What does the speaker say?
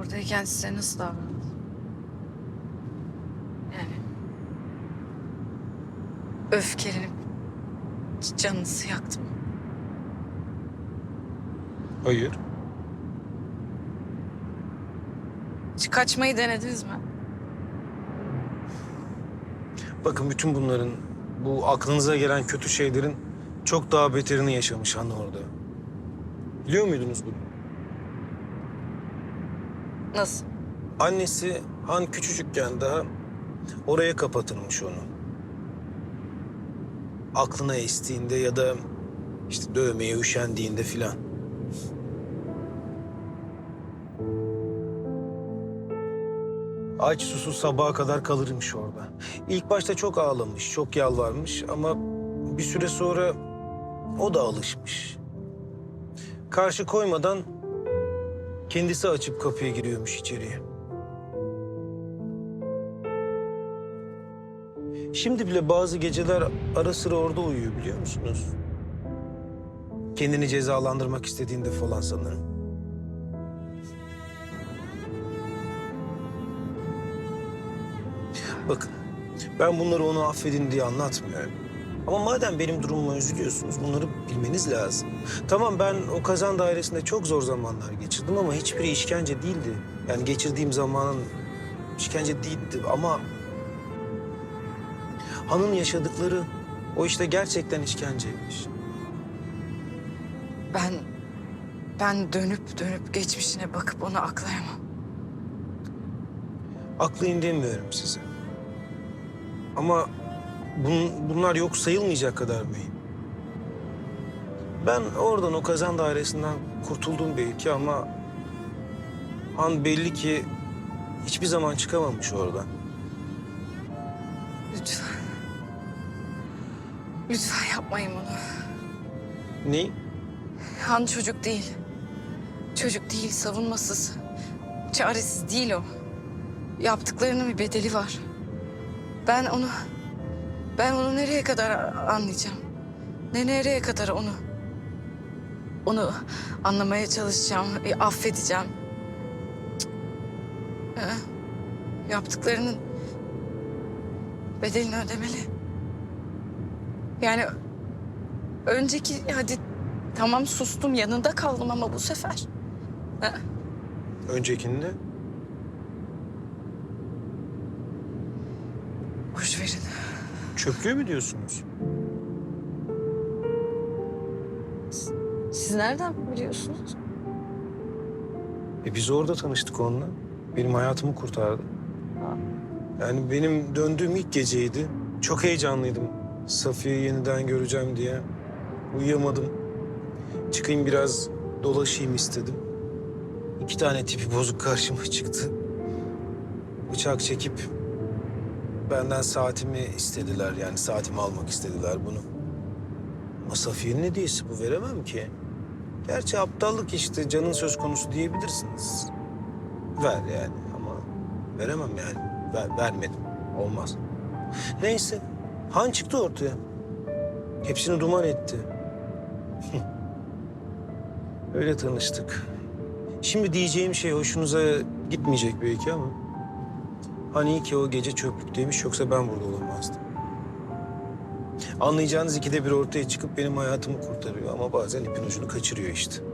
oradayken size nasıl davrandı? Yani... Öfkelenip canınızı yaktım. Hayır. Hiç kaçmayı denediniz mi? Bakın bütün bunların, bu aklınıza gelen kötü şeylerin çok daha beterini yaşamış Han orada. Biliyor muydunuz bunu? Nasıl? Annesi Han küçücükken daha oraya kapatırmış onu. Aklına estiğinde ya da işte dövmeye üşendiğinde filan. Aç susuz sabaha kadar kalırmış orada. İlk başta çok ağlamış, çok yalvarmış ama bir süre sonra o da alışmış. Karşı koymadan kendisi açıp kapıya giriyormuş içeriye. Şimdi bile bazı geceler ara sıra orada uyuyor biliyor musunuz? Kendini cezalandırmak istediğinde falan sanırım. Bakın, ben bunları onu affedin diye anlatmıyorum. Ama madem benim durumuma üzülüyorsunuz, bunları bilmeniz lazım. Tamam ben o kazan dairesinde çok zor zamanlar geçirdim ama hiçbiri işkence değildi. Yani geçirdiğim zamanın işkence değildi ama... Han'ın yaşadıkları o işte gerçekten işkenceymiş. Ben... Ben dönüp dönüp geçmişine bakıp onu aklayamam. Aklayın demiyorum size. Ama bun, bunlar yok sayılmayacak kadar mühim. Ben oradan o kazan dairesinden kurtuldum belki ama... Han belli ki hiçbir zaman çıkamamış oradan. Lütfen. Lütfen yapmayın bunu. Ne? Han çocuk değil. Çocuk değil, savunmasız. Çaresiz değil o. Yaptıklarının bir bedeli var. Ben onu... Ben onu nereye kadar anlayacağım? Ne nereye kadar onu... Onu anlamaya çalışacağım, e, affedeceğim. Ha, Yaptıklarının bedelini ödemeli. Yani önceki hadi tamam sustum yanında kaldım ama bu sefer ha, Öncekinde? Çöplüğü mü diyorsunuz? Siz nereden biliyorsunuz? E biz orada tanıştık onunla. Benim hayatımı kurtardı. Yani benim döndüğüm ilk geceydi. Çok heyecanlıydım. Safiye'yi yeniden göreceğim diye. Uyuyamadım. Çıkayım biraz dolaşayım istedim. İki tane tipi bozuk karşıma çıktı. Bıçak çekip benden saatimi istediler. Yani saatimi almak istediler bunu. Ama Safiye'nin hediyesi bu veremem ki. Gerçi aptallık işte canın söz konusu diyebilirsiniz. Ver yani ama veremem yani. Ver, vermedim. Olmaz. Neyse. Han çıktı ortaya. Hepsini duman etti. Öyle tanıştık. Şimdi diyeceğim şey hoşunuza gitmeyecek belki ama... Hani iyi ki o gece çöplükteymiş yoksa ben burada olamazdım. Anlayacağınız ikide bir ortaya çıkıp benim hayatımı kurtarıyor ama bazen ipin ucunu kaçırıyor işte.